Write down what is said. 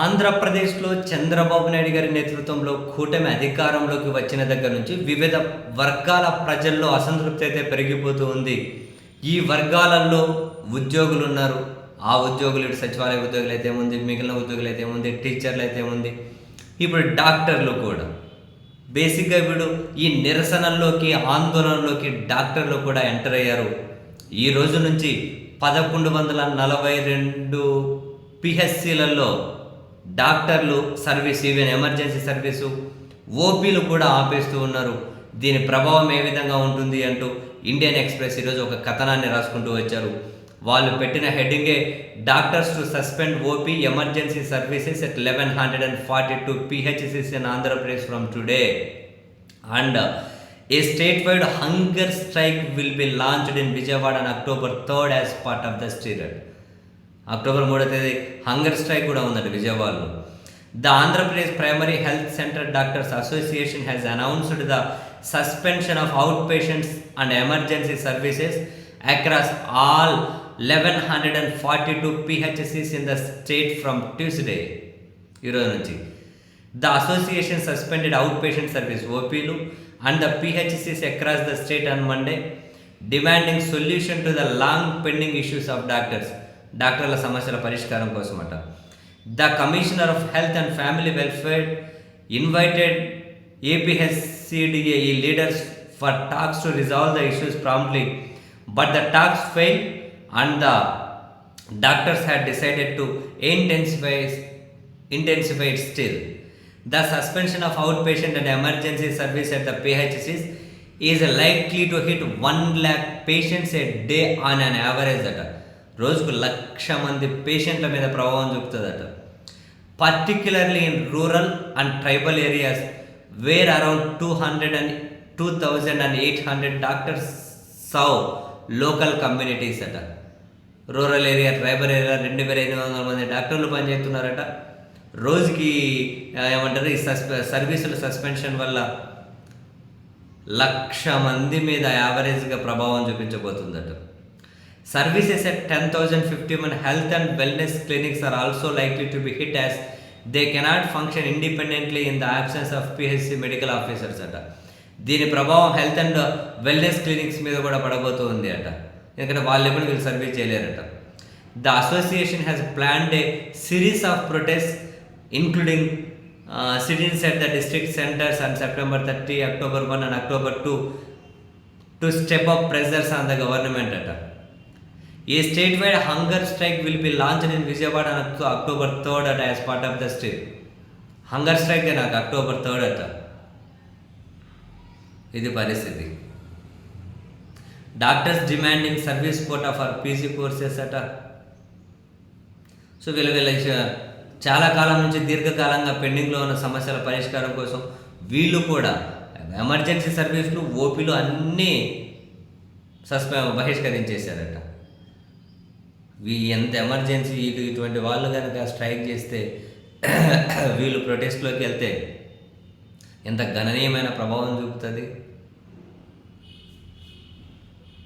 ఆంధ్రప్రదేశ్లో చంద్రబాబు నాయుడు గారి నేతృత్వంలో కూటమి అధికారంలోకి వచ్చిన దగ్గర నుంచి వివిధ వర్గాల ప్రజల్లో అసంతృప్తి అయితే పెరిగిపోతూ ఉంది. ఈ వర్గాలలో ఉద్యోగులు ఉన్నారు. ఆ ఉద్యోగులు ఇటు సచివాలయ ఉద్యోగులు అయితే ఉంది మిగిలిన ఉద్యోగులు అయితే ఉంది టీచర్లు అయితే ఉంది ఇప్పుడు డాక్టర్లు కూడా. బేసిక్గా ఇప్పుడు ఈ నిరసనల్లోకి ఆందోళనలోకి డాక్టర్లు కూడా ఎంటర్ అయ్యారు. ఈ రోజు నుంచి పదకొండు వందల నలభై రెండు పిహెచ్సిలలో డాక్టర్లు సర్వీస్ ఈవెన్ ఎమర్జెన్సీ సర్వీసు ఓపీలు కూడా ఆపేస్తూ ఉన్నారు. దీని ప్రభావం ఏ విధంగా ఉంటుంది అంటూ ఇండియన్ ఎక్స్ప్రెస్ ఈరోజు ఒక కథనాన్ని రాసుకుంటూ వచ్చారు. వాళ్ళు పెట్టిన హెడ్డింగే doctors to suspend OP emergency services at eleven hundred and forty two PHCs in Andhra Pradesh from today. And a state wide hunger strike will be launched in Vijayawada and October third as part of the steered. October మూడో తేదీ hunger strike కూడా ఉందండి విజయవాడలో. The Andhra Pradesh primary health centre doctors association has announced the suspension of out patients and emergency services across all eleven hundred and forty two PHCs in the state from Tuesday ఈరోజు నుంచి. The association suspended out patient service ఓపీలు and the PHCs across the state on Monday demanding solution to the long pending issues of doctors డాక్టర్ల సమస్యల పరిష్కారం కోసమట. The commissioner of health and family welfare invited APHCDA ఈ leaders for talks to resolve the issues promptly. But the talks fail and the doctors had decided to intensify intensify it still. The suspension of outpatient and emergency service at the PHCs is likely to hit 1 lakh patients a day on an average అట. రోజుకు లక్ష మంది పేషెంట్ల మీద ప్రభావం చూపుతుందట. Particularly in rural and tribal areas where around two hundred and two thousand and eight hundred doctors serve local communities అట. Rural area tribal area రెండు వేల ఎనిమిది వందల మంది డాక్టర్లు పనిచేస్తున్నారట. రోజుకి ఏమంటారు ఈ సస్పె సర్వీసుల సస్పెన్షన్ వల్ల లక్ష మంది మీద యావరేజ్గా ప్రభావం చూపించబోతుందట. Services at ten thousand fifty one health and wellness clinics are also likely to be hit as they cannot function independently in the absence of PHC medical officers అట. దీని ప్రభావం హెల్త్ అండ్ వెల్నెస్ క్లినిక్స్ మీద కూడా పడబోతూ ఉంది అట. ఎందుకంటే వాళ్ళు ఎప్పుడు వీళ్ళు service చేయలేరట. The association has planned a series of protest including sit ins at the district centres and September thirty October one and October two to step up pressures on the government అట. A state wide hunger strike will be launch in Vijayawada October third అట as part of the state. Hunger strike నాకు October third అట. ఇది పరిస్థితి. Doctors demanding service quota for PG courses అట. So వీళ్ళ వీళ్ళ చాలా కాలం నుంచి దీర్ఘకాలంగా పెండింగ్లో ఉన్న సమస్యల పరిష్కారం కోసం వీళ్ళు కూడా ఎమర్జెన్సీ సర్వీసులు ఓపీలు అన్నీ సస్పె బహిష్కరించేశారట. ఎంత ఎమర్జెన్సీ ఇటు ఇటువంటి వాళ్ళు కనుక స్ట్రైక్ చేస్తే వీళ్ళు ప్రొటెస్ట్లోకి వెళ్తే ఎంత గణనీయమైన ప్రభావం చూపుతుంది?